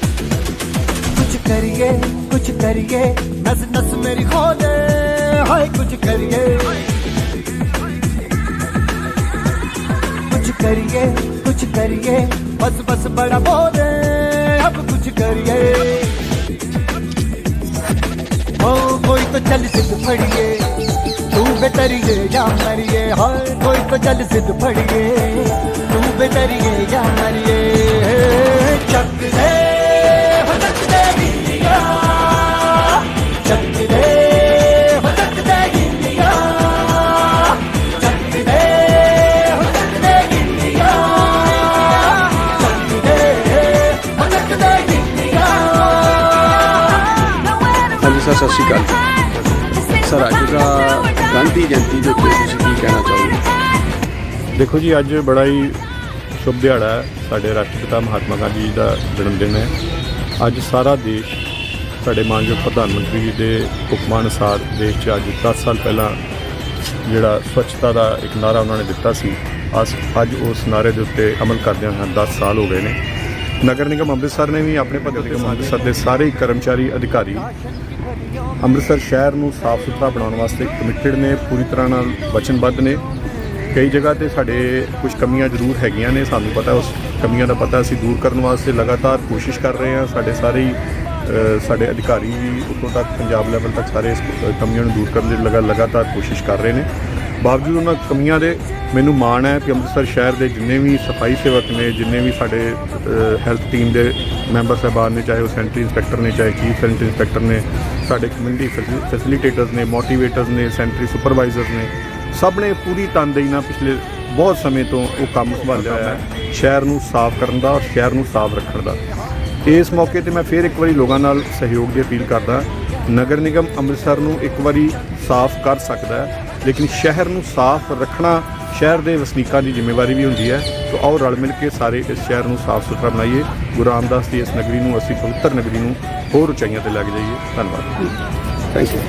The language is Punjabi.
कुछ करिए कुछ करिए नस नस मेरी खोले हाय कुछ करिए करिए कुछ करिए बस बस बड़ा बोले अब कुछ करिए ओ कोई तो चल सिद्ध फड़िए तू बेतरिए या मरिए हाय कोई तो चल सिद्ध फड़िए तू बेतरिए या मरिए चक दे ਹਾਂਜੀ, ਸਰ, ਸਤਿ ਸ਼੍ਰੀ ਅਕਾਲ ਸਰ, ਅੱਜ ਦਾ ਗਾਂਧੀ ਜਯੰਤੀ ਦੇ ਉੱਤੇ ਤੁਸੀਂ ਕੀ ਕਹਿਣਾ ਚਾਹੋਗੇ? ਦੇਖੋ ਜੀ, ਅੱਜ ਬੜਾ ਹੀ ਸ਼ੁਭ ਦਿਹਾੜਾ ਹੈ। ਸਾਡੇ ਰਾਸ਼ਟਰਪਿਤਾ ਮਹਾਤਮਾ ਗਾਂਧੀ ਜੀ ਦਾ ਜਨਮ ਦਿਨ ਹੈ। ਅੱਜ ਸਾਰਾ ਦੇਸ਼ ਸਾਡੇ ਮਾਨਯੋਗ ਪ੍ਰਧਾਨ ਮੰਤਰੀ ਜੀ ਦੇ ਹੁਕਮਾਂ ਅਨੁਸਾਰ ਦੇਸ਼ 'ਚ ਅੱਜ 10 ਸਾਲ ਪਹਿਲਾਂ ਜਿਹੜਾ ਸਵੱਛਤਾ ਦਾ ਇੱਕ ਨਾਰਾ ਉਹਨਾਂ ਨੇ ਦਿੱਤਾ ਸੀ। ਅਸ ਅੱਜ ਉਸ ਨਾਰੇ ਦੇ ਉੱਤੇ ਅਮਲ ਕਰਦਿਆਂ ਹਾਂ 10 ਸਾਲ ਹੋ ਗਏ ਨੇ। ਨਗਰ ਨਿਗਮ ਅੰਮ੍ਰਿਤਸਰ ਨੇ ਵੀ ਆਪਣੇ ਪੱਧਰ ਤੇ ਅੰਮ੍ਰਿਤਸਰ ਦੇ ਸਾਰੇ ਹੀ ਕਰਮਚਾਰੀ ਅਧਿਕਾਰੀ ਅੰਮ੍ਰਿਤਸਰ ਸ਼ਹਿਰ ਨੂੰ ਸਾਫ਼ ਸੁਥਰਾ ਬਣਾਉਣ ਵਾਸਤੇ ਕਮਿਟਡ ਨੇ, ਪੂਰੀ ਤਰ੍ਹਾਂ ਨਾਲ ਵਚਨਬੱਧ ਨੇ। ਕਈ ਜਗ੍ਹਾ ਤੇ ਸਾਡੇ ਕੁਝ ਕਮੀਆਂ ਜ਼ਰੂਰ ਹੈਗੀਆਂ ਨੇ, ਸਾਨੂੰ ਪਤਾ ਉਸ ਕਮੀਆਂ ਦਾ ਪਤਾ ਅਸੀਂ ਦੂਰ ਕਰਨ ਵਾਸਤੇ ਲਗਾਤਾਰ ਕੋਸ਼ਿਸ਼ ਕਰ ਰਹੇ ਹਾਂ। ਸਾਡੇ ਸਾਰੇ ਸਾਡੇ ਅਧਿਕਾਰੀ ਵੀ ਉੱਤੋਂ ਤੱਕ ਪੰਜਾਬ ਲੈਵਲ ਤੱਕ ਸਾਰੇ ਇਸ ਕਮੀਆਂ ਨੂੰ ਦੂਰ ਕਰਨ ਦੀ ਲਗਾ, ਲਗਾਤਾਰ ਕੋਸ਼ਿਸ਼ ਕਰ ਰਹੇ ਨੇ। ਬਾਵਜੂਦ ਉਹਨਾਂ ਕਮੀਆਂ ਦੇ ਮੈਨੂੰ ਮਾਣ ਹੈ ਕਿ ਅੰਮ੍ਰਿਤਸਰ ਸ਼ਹਿਰ ਦੇ ਜਿੰਨੇ ਵੀ ਸਫ਼ਾਈ ਸੇਵਕ ਨੇ, ਜਿੰਨੇ ਵੀ ਸਾਡੇ ਹੈਲਥ ਟੀਮ ਦੇ ਮੈਂਬਰ ਸਾਹਿਬਾਨ ਨੇ, ਚਾਹੇ ਉਹ ਸੈਂਟਰੀ ਇੰਸਪੈਕਟਰ ਨੇ, ਚਾਹੇ ਚੀਫ ਸੈਂਟਰੀ ਇੰਸਪੈਕਟਰ ਨੇ, ਸਾਡੇ ਕਮਿਊਨਿਟੀ ਫੈਸਿਲੀਟੇਟਰਸ ਨੇ ਮੋਟੀਵੇਟਰਸ ਨੇ ਸੈਂਟਰੀ ਸੁਪਰਵਾਈਜ਼ਰਸ ਨੇ, ਸਭ ਨੇ ਪੂਰੀ ਤਨਦੇਹੀ ਨਾਲ ਪਿਛਲੇ ਬਹੁਤ ਸਮੇਂ ਤੋਂ ਉਹ ਕੰਮ ਸੰਭਾਲਿਆ ਹੋਇਆ ਹੈ, ਸ਼ਹਿਰ ਨੂੰ ਸਾਫ਼ ਕਰਨ ਦਾ ਔਰ ਸ਼ਹਿਰ ਨੂੰ ਸਾਫ਼ ਰੱਖਣ ਦਾ। ਇਸ ਮੌਕੇ ਤੇ ਮੈਂ ਫਿਰ ਇੱਕ ਵਾਰੀ ਲੋਕਾਂ ਨਾਲ ਸਹਿਯੋਗ ਦੀ ਅਪੀਲ ਕਰਦਾ ਨਗਰ ਨਿਗਮ ਅੰਮ੍ਰਿਤਸਰ ਨੂੰ ਇੱਕ ਵਾਰੀ ਸਾਫ਼ ਕਰ ਸਕਦਾ ਹੈ, ਲੇਕਿਨ ਸ਼ਹਿਰ ਨੂੰ ਸਾਫ਼ ਰੱਖਣਾ ਸ਼ਹਿਰ ਦੇ ਵਸਨੀਕਾਂ ਦੀ ਜ਼ਿੰਮੇਵਾਰੀ ਵੀ ਹੁੰਦੀ ਹੈ। ਸੋ ਆਓ ਰਲ ਮਿਲ ਕੇ ਸਾਰੇ ਇਸ ਸ਼ਹਿਰ ਨੂੰ ਸਾਫ਼ ਸੁਥਰਾ ਬਣਾਈਏ। ਗੁਰੂ ਰਾਮਦਾਸ ਦੀ ਇਸ ਨਗਰੀ ਨੂੰ, ਅਸੀਂ ਪਵਿੱਤਰ ਨਗਰੀ ਨੂੰ ਹੋਰ ਉਚਾਈਆਂ ਤੇ ਲੈ ਕੇ ਜਾਈਏ। ਧੰਨਵਾਦ। Thank you